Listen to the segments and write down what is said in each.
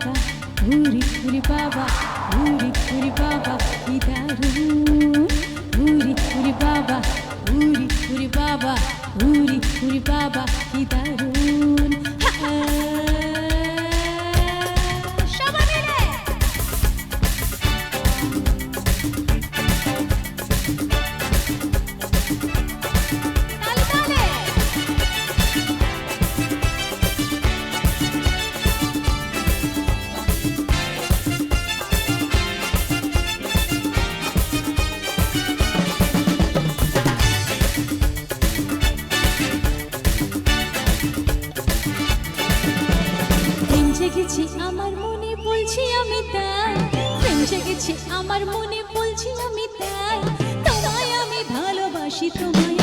বাবা ভুরি ফুরি বাবা ভুরি ফুরি বাবা কি দারুণ ভুরি ফুরি বাবা ভুরি ফুরি বাবা ভুরি ফুরি বাবা কি দারুণ গেছি আমার মনে, বলছি আমি তাই। প্রেম গেছি আমার মনে, বলছি আমি তাই। তোমায় আমি ভালোবাসি, তোমায়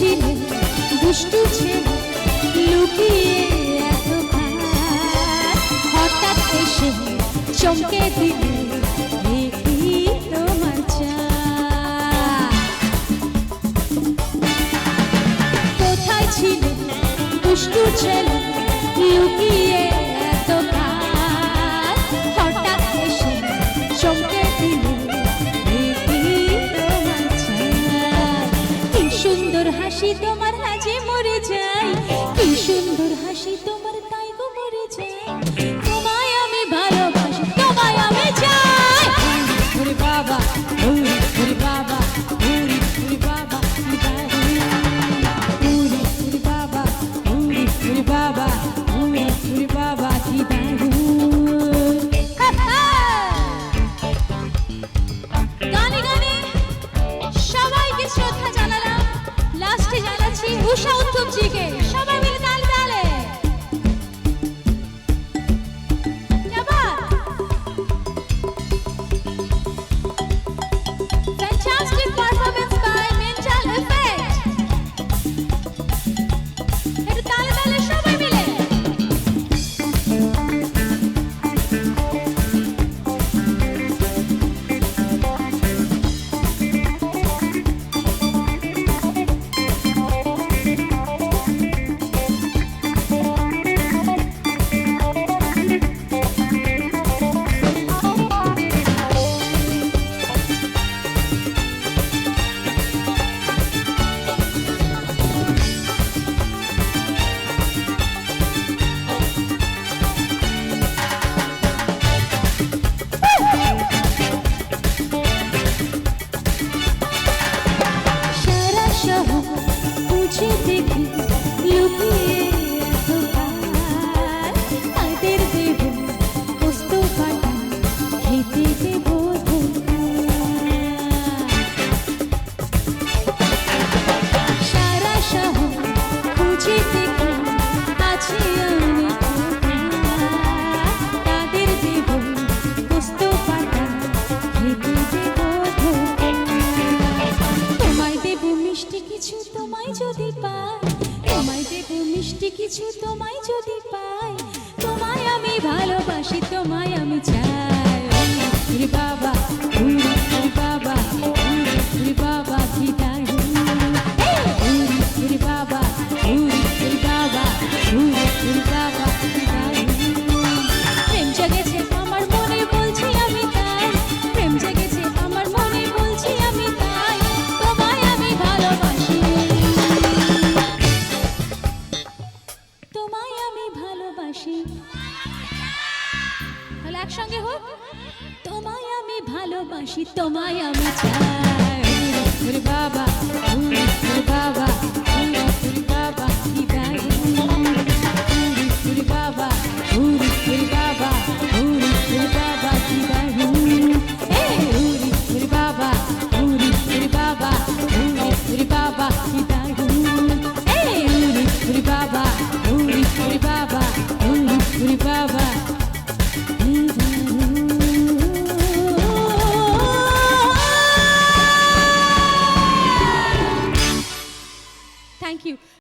ছিলে দুষ্টু ছেলে লুকিয়ে এত হঠাৎ এসে চমকে দিলে কোথায় ছিলে? দুষ্টু ছেলে লুকিয়ে সুন্দর হাসি তোমার তোমায় যদি পাই, তোমায় দেব মিষ্টি কিছু তোমায় যদি পাই, তোমায় আমি ভালোবাসি, তোমায় আমি চাই। তোমায় আমি ভালোবাসি। তাহলে একসঙ্গে হোক। তোমায় আমি ভালোবাসি তোমায় আমি চাই। বাবা।